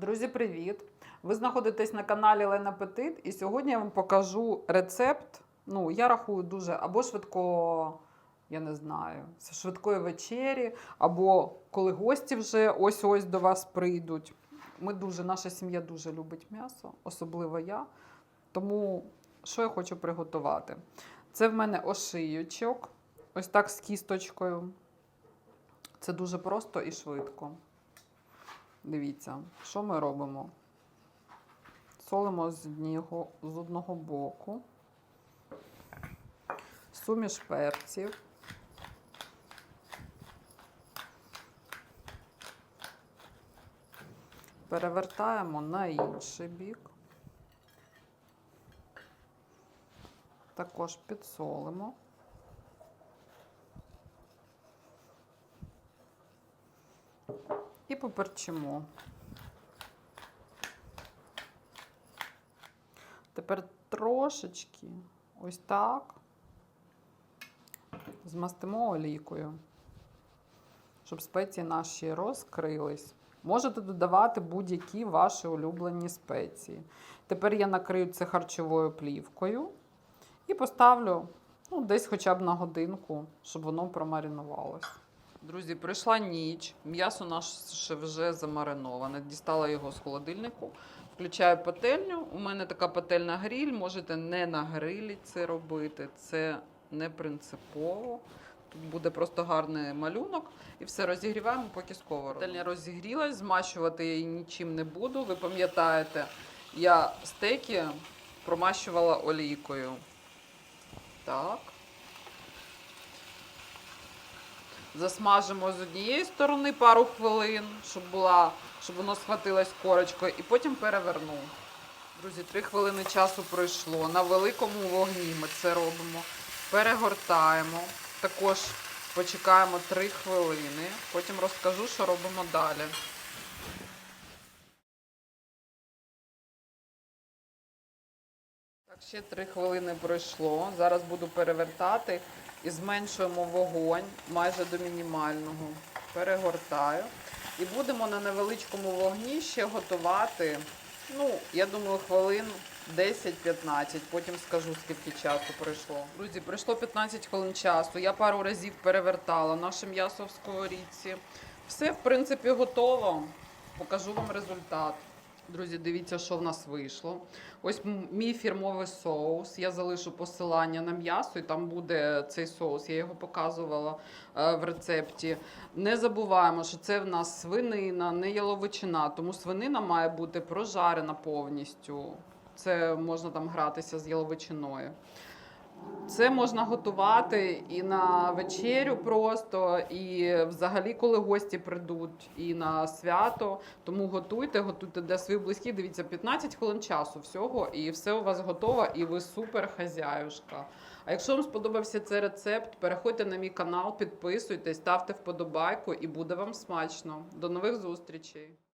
Друзі, привіт! Ви знаходитесь на каналі Лена Петит, і сьогодні я вам покажу рецепт. Ну, я рахую дуже або швидко, я не знаю, швидкої вечері, або коли гості вже ось-ось до вас прийдуть. Ми дуже, наша сім'я дуже любить м'ясо, особливо я. Тому що я хочу приготувати? Це в мене ошиючок, ось так з кісточкою. Це дуже просто і швидко. Дивіться, що ми робимо? Солимо з одного, з одного боку, суміш перців. Перевертаємо на інший бік. Також підсолимо. Поперчимо. Тепер трошечки ось так змастимо олійкою, щоб спеції наші розкрились. Можете додавати будь-які ваші улюблені спеції. Тепер я накрию це харчовою плівкою і поставлю ну, десь хоча б на годинку, щоб воно промаринувалось. Друзі, прийшла ніч, м'ясо наше вже замариноване. Дістала його з холодильнику. Включаю пательню. У мене така пательна гріль. Можете не на грилі це робити. Це не принципово. Тут буде просто гарний малюнок. І все розігріваємо, поки сковороду. Пательня розігрілась, змащувати я її нічим не буду. Ви пам'ятаєте, я стейки промащувала олійкою. Так. Засмажимо з однієї сторони пару хвилин, щоб була, щоб воно схватилось корочкою, і потім переверну. Друзі, три хвилини часу пройшло. На великому вогні ми це робимо. Перегортаємо. Також почекаємо три хвилини. Потім розкажу, що робимо далі. Так, ще три хвилини пройшло. Зараз буду перевертати і зменшуємо вогонь майже до мінімального. Перегортаю. І будемо на невеличкому вогні ще готувати. Ну, я думаю, хвилин 10-15. Потім скажу, скільки часу пройшло. Друзі, пройшло 15 хвилин часу. Я пару разів перевертала наше м'ясо в сковорідці. Все, в принципі, готово. Покажу вам результат. Друзі, дивіться, що в нас вийшло. Ось мій фірмовий соус. Я залишу посилання на м'ясо, і там буде цей соус. Я його показувала е, в рецепті. Не забуваємо, що це в нас свинина, не яловичина, тому свинина має бути прожарена повністю. Це можна там гратися з яловичиною. Це можна готувати і на вечерю просто, і взагалі, коли гості прийдуть, і на свято. Тому готуйте, готуйте для своїх близьких. Дивіться, 15 хвилин часу всього, і все у вас готово, і ви супер хазяюшка. А якщо вам сподобався цей рецепт, переходьте на мій канал, підписуйтесь, ставте вподобайку, і буде вам смачно. До нових зустрічей!